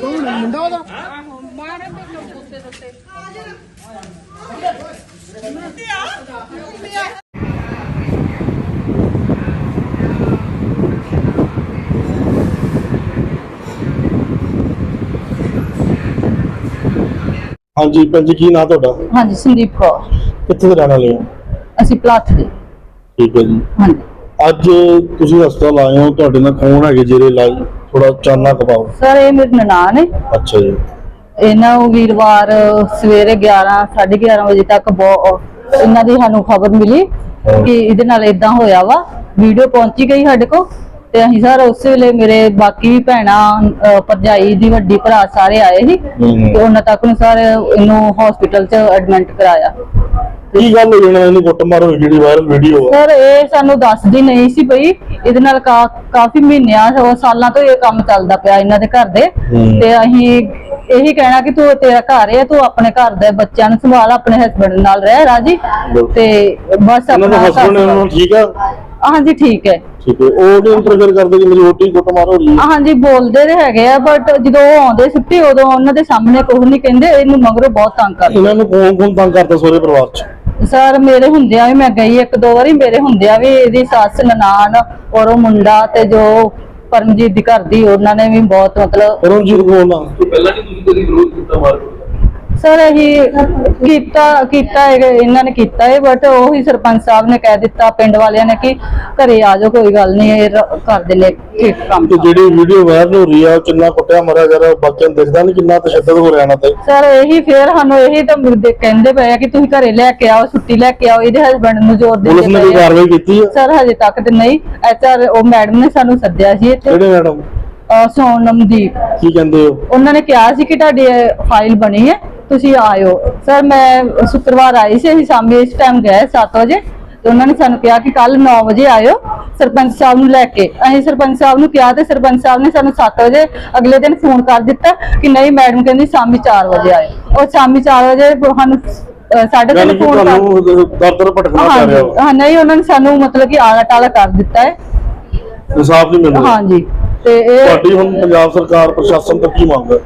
ਕੌਣ ਹੈ ਮੁੰਡਾ ਉਹਦਾ ਹਾਂਜੀ ਭੈਣ ਜੀ ਕੀ ਨਾਂ ਤੁਹਾਡਾ? ਹਾਂਜੀ ਸੰਦੀਪ ਕੌਰ। ਕਿੱਥੇ ਦੇ ਰਹਿਣ ਵਾਲੇ ਹੋ? ਅਸੀਂ ਪਲਾਥ ਦੇ। ਠੀਕ ਹੈ ਜੀ। ਹਾਂਜੀ। ਅੱਜ ਤੁਸੀਂ ਹਸਪਤਾਲ ਆਏ ਹੋ ਤੁਹਾਡੇ ਨਾਲ ਕੌਣ ਹੈਗੇ ਜਿਹੜੇ ਲਾਈ ਥੋੜਾ ਚਾਨਣਾ ਕਪਾਓ ਸਰ ਇਹ ਮੇਰੇ ਨਨਾਣ ਨੇ। ਅੱਛਾ ਜੀ। ਇਹਨਾਂ ਨੂੰ ਵੀਰਵਾਰ ਸਵੇਰੇ 11 11:30 ਵਜੇ ਤੱਕ ਬਹੁਤ ਇਹਨਾਂ ਦੀ ਸਾਨੂੰ ਖਬਰ ਮਿਲੀ ਕਿ ਇਹਦੇ ਨਾਲ ਇਦਾਂ ਹੋਇਆ ਵਾ। ਵੀਡੀਓ ਪਹੁੰਚੀ ਗਈ ਸਾਡੇ ਕੋਲ ਤੇ ਅਸੀਂ ਸਰ ਉਸ ਵੇਲੇ ਮੇਰੇ ਬਾਕੀ ਵੀ ਭੈਣਾਂ ਅਹ, ਭਰਜਾਈ ਦੀ ਵੱਡੀ ਭਰਾ ਸਾਰੇ ਆਏ ਸੀ। ਤੇ ਉਹਨਾਂ ਤੱਕ ਨੂੰ ਸਰ ਇਹਨੂੰ ਹਸਪੀਟਲ 'ਚ ਐਡਮਿਟ ਕਰਾਇਆ। ਕੀ ਗੱਲ ਹੋਈ ਇਹਨੂੰ ਕੁੱਟ ਮਾਰ ਹੋਈ? ਜਿਹੜੀ ਵਾਇਰਲ ਵੀਡੀਓ ਆ। ਸਰ ਇਹ ਸਾਨੂੰ ਦੱਸਦੀ ਨਹੀਂ ਸੀ ਬਈ ਇਹਦੇ ਨਾਲ ਕਾ- ਕਾਫੀ ਮਹੀਨਿਆਂ ਉਹ ਸਾਲਾਂ ਤੋਂ ਇਹ ਕੰਮ ਚੱਲਦਾ ਪਿਆ ਇਹਨਾਂ ਦੇ ਘਰ ਦੇ। ਹੂੰ। ਤੇ ਅਸੀਂ ਇਹੀ ਕਹਿਣਾ ਕਿ ਤੂੰ ਤੇਰਾ ਘਰ ਹੈ ਤੂੰ ਆਪਣੇ ਘਰ ਦੇ ਬੱਚਿਆਂ ਨੂੰ ਸੰਭਾਲ ਆਪਣੇ ਹਸਬੰਡ ਨਾਲ ਰਹਿ ਰਾਜੀ। ਬਿਲਕੁਲ। ਤੇ ਬਸ ਇਹਨਾਂ ਦਾ ਆਪਣਾ ਹਸਬੰਡ ਘਰ ਇਹਨਾਂ ਨੂੰ ਠੀਕ ਆ? ਹਾਂਜੀ ਠੀਕ ਹੈ। ਠੀਕ ਹੈ। ਉਹ ਨਹੀਂ ਇੰਟਰਫੇਅਰ ਕਰਦੇ ਕਿ ਮੇਰੀ ਰੋਟੀ ਕੁੱਟ ਮਾਰ ਹੋ ਰਹੀ ਹੈ ਹਾਂਜੀ ਬੋਲਦੇ ਤੇ ਹੈਗੇ ਆ ਬਟ ਜਦੋਂ ਉਹ ਆਉਂਦੇ ਛੁੱਟੀ ਉਦੋਂ ਉਹਨਾਂ ਦੇ ਸਾਹਮਣੇ ਕੁਝ ਨਹੀਂ ਕਹਿੰਦੇ ਇਹਨੂੰ ਮਗਰੋਂ ਬਹੁਤ ਤੰਗ ਕਰਦੇ। ਇਹਨਾਂ ਨੂੰ ਕੌਣ ਕੌਣ ਤੰਗ ਕਰਦਾ ਸੋਰੇ ਪਰਿਵਾਰ ਚ? ਸਰ ਮੇਰੇ ਹੁੰਦਿਆਂ ਵੀ ਮੈਂ ਗਈ ਇੱਕ ਦੋ ਵਾਰੀ ਮੇਰੇ ਹੁੰਦਿਆਂ ਵੀ ਇਹਦੀ ਸੱਸ ਨਨਾਣ ਔਰ ਉਹ ਮੁੰਡਾ ਤੇ ਜੋ ਪਰਮਜੀਤ ਦੀ ਘਰ ਦੀ ਉਹਨਾਂ ਨੇ ਵੀ ਬਹੁਤ ਮਤਲਬ ਪਰਮਜੀਤ ਆ। ਪਹਿਲਾਂ ਨਹੀਂ ਤੁਸੀਂ ਕਦੀ ਵਿਰੋਧ ਕੀਤਾ ਮਾਰਕੋ ਸਰ ਇਹ ਕੀਤਾ ਕੀਤਾ ਹੈਗਾ, ਇਹਨਾਂ ਨੇ ਕੀਤਾ ਹੈ ਬਟ ਉਹੀ ਸਰਪੰਚ ਸਾਹਿਬ ਨੇ ਕਹਿ ਦਿੱਤਾ ਪਿੰਡ ਵਾਲਿਆਂ ਨੇ ਕਿ ਘਰੇ ਆ ਜਾਓ ਕੋਈ ਗੱਲ ਨਹੀਂ ਇਹ ਰ- ਕਰ ਦਿੰਦੇ ਠੀਕ ਕੰਮ ਤੇ ਜਿਹੜੀ ਵੀਡੀਓ ਵਾਇਰਲ ਹੋ ਰਹੀ ਆ ਉਹ ਕਿੰਨਾ ਕੁੱਟਿਆ ਮਾਰਿਆ ਜਾ ਰਿਹਾ ਬੱਚਿਆਂ ਨੂੰ ਦਿਖਦਾ ਨਹੀਂ ਕਿੰਨਾ ਤਸ਼ੱਦਦ ਹੋ ਰਿਹਾ ਨਾ ਤੇ। ਸਰ ਇਹੀ ਫੇਰ ਸਾਨੂੰ ਇਹੀ ਤਾਂ ਮੁੱਦੇ ਕਹਿੰਦੇ ਪਏ ਆ ਕਿ ਤੁਸੀਂ ਘਰੇ ਲੈ ਕੇ ਆਓ ਛੁੱਟੀ ਲੈ ਕੇ ਆਓ ਇਹਦੇ ਹਸਬੰਡ ਨੂੰ ਜ਼ੋਰ ਪੁਲਿਸ ਦਿੰਦੇ ਨੇ ਕੋਈ ਪਏ ਆ। ਕਾਰਵਾਈ ਕੀਤੀ ਆ? ਸਰ ਹਜੇ ਤੱਕ ਤੇ ਨਹੀਂ ਐਚਆਰ ਉਹ ਮੈਡਮ ਨੇ ਸਾਨੂੰ ਸੱਦਿਆ ਸੀ ਇੱਥੇ। ਕਿਹੜੇ ਮੈਡਮ? ਅਹ ਸੋਨਮਦੀਪ ਕੀ ਕਹਿੰਦੇ ਹੋ? ਉਹਨਾਂ ਨੇ ਕਿਹਾ ਸੀ ਕਿ ਤੁਹਾਡੀ ਫਾਈਲ ਬਣੀ ਹੈ ਤੁਸੀਂ ਆਇਓ। ਸਰ ਮੈਂ ਸ਼ੁੱਕਰਵਾਰ ਆਈ ਸੀ ਅਸੀਂ ਸ਼ਾਮੀ ਇਸ ਟਾਈਮ ਗਏ 7 ਵਜੇ। ਤੇ ਉਹਨਾਂ ਨੇ ਸਾਨੂੰ ਕਿਹਾ ਕਿ ਕੱਲ 9 ਵਜੇ ਆਇਓ ਸਰਪੰਚ ਸਾਹਿਬ ਨੂੰ ਲੈ ਕੇ। ਅਸੀਂ ਸਰਪੰਚ ਸਾਹਿਬ ਨੂੰ ਕਿਹਾ ਤੇ ਸਰਪੰਚ ਸਾਹਿਬ ਨੇ ਸਾਨੂੰ 7 ਵਜੇ ਅਗਲੇ ਦਿਨ ਫੋਨ ਕਰ ਦਿੱਤਾ ਕਿ ਨਹੀਂ ਮੈਡਮ ਕਹਿੰਦੀ ਸ਼ਾਮੀ 4 ਵਜੇ ਆਇਓ। ਉਹ ਸ਼ਾਮੀ 4 ਵਜੇ ਸਾਨੂੰ ਅਹ, ਸਾਢੇ ਗੱਲ ਤਿੰਨ ਕੀ ਫੋਨ ਕਰ ਦਰ ਭਟਕਣਾ ਪੈ ਰਿਹਾ ਹਾਂ ਨਹੀਂ ਉਹਨਾਂ ਨੇ ਸਾਨੂੰ ਮਤਲਬ ਕਿ ਆਲਾ ਟਾਲਾ ਕਰ ਦਿੱਤਾ ਹੈ। ਇਨਸਾਫ ਨਹੀਂ ਮਿਲ ਰਿਹਾ। ਹਾਂਜੀ। ਤੇ ਇਹ ਤੁਹਾਡੀ ਹੁਣ ਪੰਜਾਬ ਸਰਕਾਰ ਪ੍ਰਸ਼ਾਸਨ ਤੋਂ ਕੀ ਮੰਗ ਹੈ?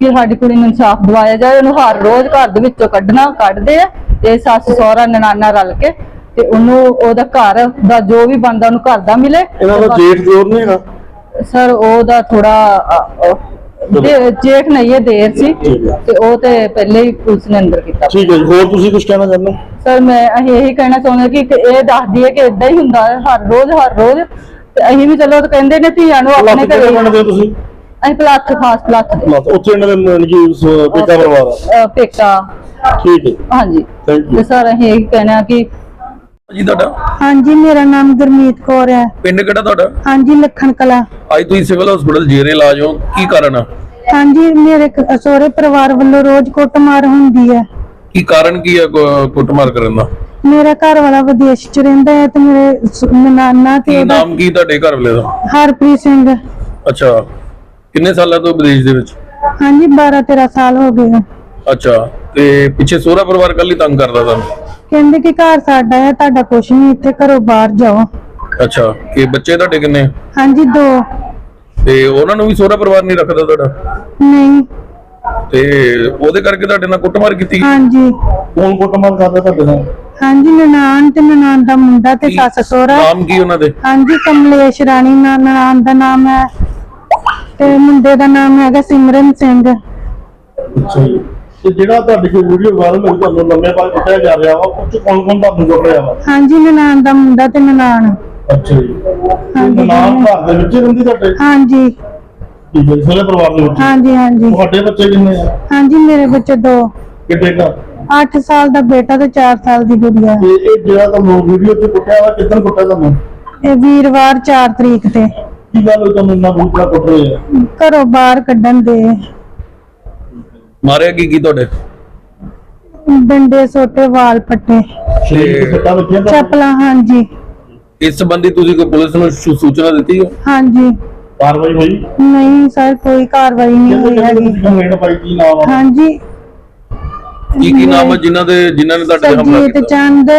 ਕਿ ਸਾਡੀ ਕੁੜੀ ਨੂੰ ਇਨਸਾਫ ਦਿਵਾਇਆ ਜਾਏ ਉਹਨੂੰ ਹਰ ਰੋਜ਼ ਘਰ ਦੇ ਵਿੱਚੋਂ ਕੱਢਣਾ ਕੱਢਦੇ ਆ ਤੇ ਸੱਸ ਸਹੁਰਾ ਨਨਾਨਾ ਰਲ ਕੇ ਤੇ ਉਹਨੂੰ ਉਹਦਾ ਘਰ ਦਾ ਜੋ ਵੀ ਬੰਦਾ ਉਹਨੂੰ ਘਰ ਦਾ ਮਿਲੇ ਇਹਨਾਂ ਦਾ ਜੇਠ ਦਿਓਰ ਨਹੀਂ ਹੈਗਾ? ਸਰ ਉਹਦਾ ਥੋੜਾ ਜੇਠ ਨਹੀਂ ਹੈ ਦੇਰ ਸੀ। ਤੇ ਉਹ ਤੇ ਪਹਿਲੇ ਹੀ ਪੁਲਿਸ ਨੇ ਅੰਦਰ ਕੀਤਾ। ਠੀਕ ਹੈ ਹੋਰ ਤੁਸੀਂ ਕੁਝ ਕਹਿਣਾ ਚਾਹੁੰਦੇ ਹੋ? ਸਰ ਮੈਂ ਅਸੀਂ ਇਹੀ ਕਹਿਣਾ ਚਾਹੁੰਦੇ ਕਿ ਇਹ ਦੱਸਦੀ ਹੈ ਕਿ ਇਦਾਂ ਹੀ ਹੁੰਦਾ ਹੈ ਹਰ ਰੋਜ਼ ਹਰ ਰੋਜ਼ ਤੇ ਅਸੀਂ ਵੀ ਚਲੋ ਤਾਂ ਕਹਿੰਦੇ ਨੇ ਧੀਆਂ ਨੂੰ ਆਪਣੇ ਘਰੇ ਬਣਦੇ ਤੁਸੀਂ? ਅਸੀਂ ਪਲੱਥ ਖਾਸ ਪਲੱਥ ਦੇ। ਉੱਥੇ ਇਹਨਾਂ ਦੇ ਮਤਲਬ ਕਿ ਸ- ਪਿਤਾ ਪਰਿਵਾਰ ਆ? ਅਹ ਪੇਕਾ। ਠੀਕ ਹੈ। ਹਾਂਜੀ। ਥੈਂਕ ਤੇ ਯੂ ਸਰ ਅਸੀਂ ਇਹੀ ਕਹਿਣਾ ਕਿ ਜੀ ਤੁਹਾਡਾ? ਹਾਂਜੀ ਮੇਰਾ ਨਾਮ ਗੁਰਮੀਤ ਕੌਰ ਹੈ। ਪਿੰਡ ਕਿਹੜਾ ਤੁਹਾਡਾ? ਹਾਂਜੀ ਲੱਖਣ ਕਲਾ। ਅੱਜ ਤੁਸੀਂ ਸਿਵਲ ਹਸਪੀਟਲ ਜੇਰੇ ਇਲਾਜ ਹੋ ਕੀ ਕਾਰਨ ਆ? ਹਾਂਜੀ ਮੇਰੇ ਕ- ਸਹੁਰੇ ਪਰਿਵਾਰ ਵੱਲੋਂ ਰੋਜ਼ ਕੁੱਟਮਾਰ ਹੁੰਦੀ ਹੈ। ਕੀ ਕਾਰਨ ਕੀ ਹੈ ਕੁ- ਕੁੱਟਮਾਰ ਕਰਨ ਦਾ? ਮੇਰਾ ਘਰ ਵਾਲਾ ਵਿਦੇਸ਼ ਚ ਰਹਿੰਦਾ ਹੈ ਤੇ ਮੇਰੇ ਸ- ਤੇ ਕੀ ਉਹਦਾ ਨਾਮ ਕੀ ਤੁਹਾਡੇ ਘਰ ਵਾਲੇ ਦਾ? ਹਰਪ੍ਰੀਤ ਸਿੰਘ। ਅੱਛਾ। ਕਿੰਨੇ ਸਾਲਾਂ ਤੋਂ ਵਿਦੇਸ਼ ਦੇ ਵਿੱਚ? ਹਾਂਜੀ 12 13 ਸਾਲ ਹੋ ਗਏ ਆ। ਅੱਛਾ ਤੇ ਪਿੱਛੇ ਸੋਹਰਾ ਪਰਿਵਾਰ ਕੱਲ ਹੀ ਤੰਗ ਕਰਦਾ ਤੁਹਾਨੂੰ? ਕਹਿੰਦੇ ਕਿ ਘਰ ਸਾਡਾ ਹੈ ਤੁਹਾਡਾ ਕੁਛ ਨਹੀਂ ਇੱਥੇ ਘਰੋਂ ਬਾਹਰ ਜਾਓ। ਅੱਛਾ ਕਿ ਬੱਚੇ ਤੁਹਾਡੇ ਕਿੰਨੇ? ਹਾਂਜੀ ਦੋ। ਤੇ ਉਹਨਾਂ ਨੂੰ ਵੀ ਸੋਹਰਾ ਪਰਿਵਾਰ ਨਹੀਂ ਰੱਖਦਾ ਤੁਹਾਡਾ? ਨਹੀਂ। ਤੇ ਉਹਦੇ ਕਰਕੇ ਤੁਹਾਡੇ ਨਾਲ ਕੁੱਟਮਾਰ ਕੀਤੀ? ਹਾਂਜੀ। ਕੌਣ ਕੁੱਟਮਾਰ ਕਰਦਾ ਤੁਹਾਡੇ ਨਾਲ? ਹਾਂਜੀ ਨਨਾਣ ਤੇ ਨਨਾਣ ਦਾ ਮੁੰਡਾ ਤੇ ਸੱਸ ਸਹੁਰਾ। ਨਾਮ ਕੀ ਉਹਨਾਂ ਦੇ? ਹਾਂਜੀ ਕਮਲੇਸ਼ ਰਾਣੀ ਨਾ ਨਨਾਣ ਦਾ ਨਾਮ ਹੈ। ਤੇ ਮੁੰਡੇ ਦਾ ਨਾਮ ਹੈਗਾ ਸਿਮਰਨ ਸਿੰਘ। ਅੱਛਾ ਜੀ। ਤੇ ਜਿਹੜਾ ਤੁਹਾਡੇ ਕੋਲ ਵੀਡੀਓ ਵਾਇਰਲ ਹੋਈ ਤੁਹਾਨੂੰ ਲੰਮੇ ਬਾਅਦ ਕੁੱਟਿਆ ਜਾ ਰਿਹਾ ਵਾ ਉਹ ਚ ਕੌਣ ਕੌਣ ਤੁਹਾਨੂੰ ਕੁੱਟ ਰਿਹਾ ਵਾ? ਹਾਂਜੀ ਨਨਾਣ ਦਾ ਮੁੰਡਾ ਤੇ ਨਨਾਣ। ਅੱਛਾ ਜੀ। ਹਾਂਜੀ। ਨਾਮ ਘਰ ਦੇ ਵਿੱਚ ਹੀ ਰਹਿੰਦੀ ਤੁਹਾਡੇ? ਹਾਂਜੀ। ਠੀਕ ਹੈ ਜੀ, ਸਾਰੇ ਪਰਿਵਾਰ ਦੇ ਵਿੱਚ? ਹਾਂਜੀ ਹਾਂਜੀ। ਤੁਹਾਡੇ ਬੱਚੇ ਕਿੰਨੇ ਆ? ਹਾਂਜੀ ਮੇਰੇ ਬੱਚੇ ਦੋ। ਕਿੱਡੇ ਘਰ? 8 ਸਾਲ ਦਾ ਬੇਟਾ ਤੇ 4 ਸਾਲ ਦੀ ਗੁੜੀਆ। ਤੇ ਇਹ ਜਿਹੜਾ ਤੁਹਾਨੂੰ ਵੀਡੀਓ ਤੇ ਕੁੱਟਿਆ ਵਾ ਕਿੱਦਣ ਕੁੱਟਿਆ ਤੁਹਾਨੂੰ? ਇਹ ਵੀਰਵਾਰ 4 ਤਰੀਕ ਤੇ। ਕੀ ਗੱਲ ਹੋਈ ਤੁਹਾਨੂੰ ਇੰਨਾ ਬੂਤਰਾ ਕੁੱਟ ਰਹੇ ਆ? ਘਰੋਂ ਬਾਹਰ ਕੱਢਣ ਦੇ। ਮਾਰਿਆ ਕੀ ਕੀ ਤੁਹਾਡੇ? ਡੰਡੇ ਸੋਟੇ ਵਾਲ ਪੱਟੇ। ਸਰੀਰ ਸੱਟਾਂ ਵੱਜੀਆਂ? ਚੱਪਲਾਂ ਹਾਂਜੀ। ਇਸ ਸੰਬੰਧੀ ਤੁਸੀਂ ਕੋਈ ਪੁਲਿਸ ਨੂੰ ਸੂ- ਸੂਚਨਾ ਦਿੱਤੀ ਹੈ? ਹਾਂਜੀ। ਕਾਰਵਾਈ ਹੋਈ? ਨਹੀਂ ਸਰ ਕੋਈ ਕਾਰਵਾਈ ਨਹੀਂ ਹੋਈ ਹੈਗੀ। ਕੰਪਲੇਂਟ ਪਾਈ ਕੀ ਨਾਮ ਆ? ਹਾਂਜੀ। ਕੀ ਕੀ ਨਾਮ ਹੈ ਜਿਨ੍ਹਾਂ ਦੇ ਜਿਨ੍ਹਾਂ ਨੇ ਤੁਹਾਡੇ ਤੇ ਹਮਲਾ ਸਰਜੀਤ ਕੀਤਾ? ਚੰਦ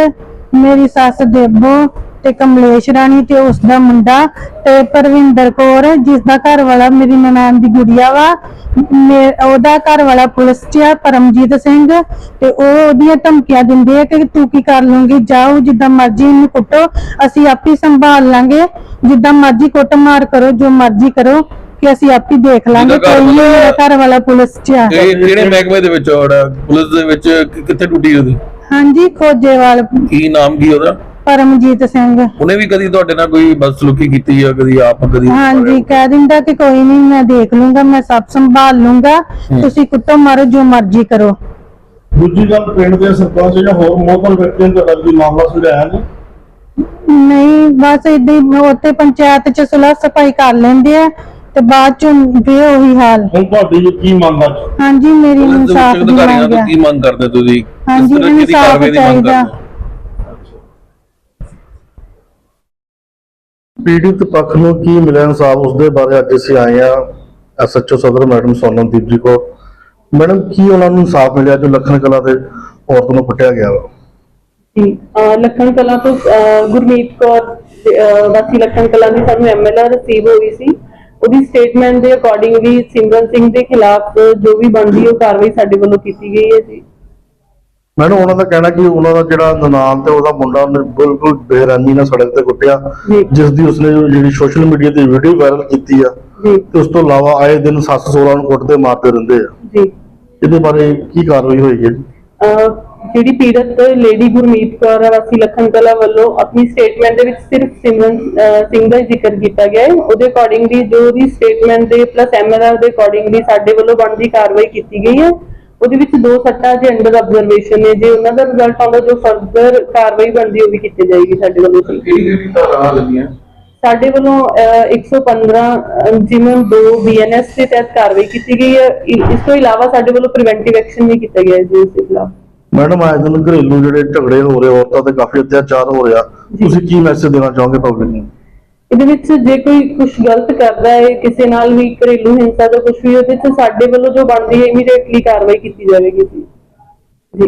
ਮੇਰੀ ਸੱਸ ਦੇਬੋ ਤੇ ਕਮਲੇਸ਼ ਰਾਣੀ ਤੇ ਉਸ ਦਾ ਮੁੰਡਾ ਤੇ ਪਰਵਿੰਦਰ ਕੌਰ ਜਿਸ ਦਾ ਘਰ ਵਾਲਾ ਮੇਰੀ ਨਨਾਣ ਦੀ ਗੁੜੀਆ ਵਾ। ਉਹਦਾ ਘਰ ਵਾਲਾ ਪੁਲਿਸ 'ਚ ਆ ਪਰਮਜੀਤ ਸਿੰਘ। ਤੇ ਉਹ ਉਹਦੀਆਂ ਧਮਕੀਆਂ ਦਿੰਦੇ ਆ ਕਿ ਤੂੰ ਕੀ ਕਰ ਲੂੰਗੀ ਜਾਓ ਜਿੱਦਾਂ ਮਰਜ਼ੀ ਇਹਨੂੰ ਕੁੱਟੋ। ਅਸੀਂ ਆਪੇ ਸੰਭਾਲ ਲਾਂਗੇ। ਜਿੱਦਾਂ ਮਰਜ਼ੀ ਕੁੱਟ ਮਾਰ ਕਰੋ ਜੋ ਮਰਜ਼ੀ ਕਰੋ ਕਿ ਅਸੀਂ ਆਪੇ ਦੇਖ ਲਾਂਗੇ। ਕੋਈ ਨਹੀਂ ਮੇਰਾ ਘਰ ਵਾਲਾ ਪੁਲਿਸ 'ਚ ਆ। ਕਿਹੜੇ ਮਹਿਕਮੇ ਦੇ ਵਿੱਚ ਔਰ ਪੁਲਿਸ ਦੇ ਵਿੱਚ ਕਿੱਥੇ ਟੁੱਟੀ ਉਹਦੀ? ਹਾਂਜੀ ਖੋਜੇਵਾਲ। ਕੀ ਨਾਮ ਕੀ ਉਹਦਾ? ਪਰਮਜੀਤ ਸਿੰਘ। ਉਹਨੇ ਵੀ ਕਦੀ ਤੁਹਾਡੇ ਨਾਲ ਕੋਈ ਬਦਸਲੂਕੀ ਕੀਤੀ ਹੈ ਕਦੀ ਆਪ ਕਦੀ ਹਾਂਜੀ ਕਹਿ ਦਿੰਦਾ ਕਿ ਕੋਈ ਨਹੀਂ ਮੈਂ ਦੇਖ ਲੂੰਗਾ ਮੈਂ ਸਭ ਸੰਭਾਲ ਲੂੰਗਾ। ਤੁਸੀਂ ਕੁੱਟੋ ਮਾਰੋ ਜੋ ਮਰਜ਼ੀ ਕਰੋ। ਦੂਜੀ ਗੱਲ ਪਿੰਡ ਦੇ ਸਰਪੰਚ ਜਾਂ ਹੋਰ ਮੋਹਤਰ ਵਿਅਕਤੀਆਂ ਦਾ ਕੋਈ ਮਾਮਲਾ ਸੁਝਾਇਆ ਨੇ ਨਹੀਂ? ਬਸ ਇਦਾਂ ਹੀ ਉੱਥੇ ਪੰਚਾਇਤ ਚ ਸੁਲਹ ਸਫ਼ਾਈ ਕਰ ਲੈਂਦੇ ਆ ਤੇ ਬਾਅਦ ਚ ਫੇਰ ਉਹੀ ਹਾਲ। ਹੁਣ ਤੁਹਾਡੀ ਕੀ ਮੰਗ ਆ? ਹਾਂਜੀ ਮੇਰੀ ਇਨਸਾਫ ਦੀ ਮੰਗ ਤੋਂ ਹੈ ਕੀ ਮੰਗ ਕਰਦੇ ਤੁਸੀਂ? ਹਾਂਜੀ, ਇਨਸਾਫ਼ ਕਾਰਵਾਈ ਦੀ ਮੰਗ ਚਾਹੀਦਾ। ਕਰਦੇ ਹੋ? ਪੀੜਿਤ ਪੱਖ ਨੂੰ ਕੀ ਮਿਲਿਆ ਇਨਸਾਫ? ਉਸ ਦੇ ਬਾਰੇ ਅੱਜ ਅਸੀਂ ਆਏ ਆ ਐਸਐਚਓ ਸਦਰ ਮੈਡਮ ਸੋਨਮਦੀਪ ਜੀ ਕੋ ਮੈਡਮ, ਕੀ ਉਹਨਾਂ ਨੂੰ ਇਨਸਾਫ ਮਿਲਿਆ ਜੋ ਲੱਖਣ ਕਲਾ ਦੇ ਔਰਤ ਨੂੰ ਕੁੱਟਿਆ ਗਿਆ ਵਾ? ਜੀ ਲੱਖਣ ਕਲਾਂ ਤੋਂ ਗੁਰਮੀਤ ਕੌਰ ਵਾਸੀ ਲੱਖਣ ਕਲਾਂ ਦੀ ਸਾਨੂੰ ਐਮਐਲਆਰ ਰਿਸੀਵ ਹੋਈ ਸੀ। ਉਹਦੀ ਸਟੇਟਮੈਂਟ ਦੇ ਅਕੋਰਡਿੰਗਲੀ ਸਿਮਰਨ ਸਿੰਘ ਦੇ ਖਿਲਾਫ ਜੋ ਵੀ ਬਣਦੀ ਉਹ ਕਾਰਵਾਈ ਸਾਡੇ ਵੱਲੋਂ ਕੀਤੀ ਗਈ ਹੈ ਜੀ। ਮੈਡਮ ਉਹਨਾਂ ਦਾ ਕਹਿਣਾ ਕਿ ਉਹਨਾਂ ਦਾ ਜਿਹੜਾ ਨਨਾਣ ਤੇ ਉਹਦਾ ਮੁੰਡਾ ਉਹਨੇ ਬਿਲਕੁਲ ਬੇਰਹਿਮੀ ਨਾਲ ਸੜਕ ਤੇ ਕੁੱਟਿਆ। ਜਿਸ ਦੀ ਉਸਨੇ ਜਿਹੜੀ ਸੋਸ਼ਲ ਮੀਡੀਆ ਤੇ ਵੀਡੀਓ ਵਾਇਰਲ ਕੀਤੀ ਆ ਤੇ ਉਸ ਤੋਂ ਇਲਾਵਾ ਆਏ ਦਿਨ ਸੱਸ ਸੋਹਰਾ ਨੂੰ ਕੁੱਟਦੇ ਮਾਰਦੇ ਰਹਿੰਦੇ ਆ। ਜੀ। ਇਹਦੇ ਬਾਰੇ ਕੀ ਕਾਰਵਾਈ ਹੋਈ ਹੈ ਜਿਹੜੀ ਪੀੜਤ ਲੇਡੀ ਗੁਰਮੀਤ ਕੌਰ ਵਾਸੀ ਲੱਖਣ ਕਲਾ ਵੱਲੋਂ ਆਪਣੀ ਸਟੇਟਮੈਂਟ ਦੇ ਵਿੱਚ ਸਿਰਫ ਸਿਮਰਨ ਸਿੰਘ ਦਾ ਜ਼ਿਕਰ ਕੀਤਾ ਗਿਆ ਹੈ। ਉਹਦੇ ਅਕੋਰਡਿੰਗਲੀ ਜੋ ਉਹਦੀ ਸਟੇਟਮੈਂਟ ਦੇ ਪਲੱਸ ਐਮਐਲਆਰ ਦੇ ਅਕੋਰਡਿੰਗਲੀ ਸਾਡੇ ਵੱਲੋਂ ਬਣਦੀ ਕਾਰਵਾਈ ਕੀਤੀ ਗਈ ਹੈ। ਉਹਦੇ ਵਿੱਚ ਦੋ ਸੱਟਾਂ ਜੇ ਅੰਡਰ ਆਬਜ਼ਰਵੇਸ਼ਨ ਨੇ ਜੇ ਉਹਨਾਂ ਦਾ ਰਿਜ਼ਲਟ ਆਉਂਦਾ ਜੋ ਫਰਦਰ ਕਾਰਵਾਈ ਬਣਦੀ ਉਹ ਵੀ ਕੀਤੀ ਜਾਏਗੀ ਸਾਡੇ ਵੱਲੋਂ। ਜੀ। ਕਿਹੜੀ ਕਿਹੜੀ ਧਾਰਾ ਲੱਗੀਆਂ? ਸਾਡੇ ਵੱਲੋਂ ਅਹ, 115 ਅਹ, ਜਿਵੇਂ 2 ਬੀਐਨਐਸ ਦੇ ਤਹਿਤ ਕਾਰਵਾਈ ਕੀਤੀ ਗਈ ਹੈ ਇਸ ਤੋਂ ਇਲਾਵਾ ਸਾਡੇ ਵੱਲੋਂ ਪ੍ਰੀਵੈਂਟਿਵ ਐਕਸ਼ਨ ਵੀ ਕੀਤਾ ਗਿਆ ਹੈ ਜੀ ਉਸ ਦੇ ਖਿਲਾਫ। ਮੈਡਮ ਆਏ ਦਿਨ ਘਰੇਲੂ ਜਿਹੜੇ ਝਗੜੇ ਹੋ ਰਹੇ ਔਰਤਾਂ ਤੇ ਕਾਫੀ ਅਤਿਆਚਾਰ ਹੋ ਰਿਹਾ। ਤੁਸੀਂ ਕੀ ਮੈਸੇਜ ਦੇਣਾ ਚਾਹੋਗੇ ਪਬਲਿਕ ਨੂੰ? ਇਹਦੇ ਵਿੱਚ ਜੇ ਕੋਈ ਕੁਝ ਗਲਤ ਕਰਦਾ ਹੈ, ਕਿਸੇ ਨਾਲ ਵੀ ਘਰੇਲੂ ਹਿੰਸਾ ਦਾ ਕੁਝ ਵੀ, ਉਹਦੇ ਵਿੱਚ ਸਾਡੇ ਵੱਲੋਂ ਜੋ ਬਣਦੀ ਹੈ ਇਮੀਡੀਏਟਲੀ ਕਾਰਵਾਈ ਕੀਤੀ ਜਾਵੇਗੀ ਜੀ।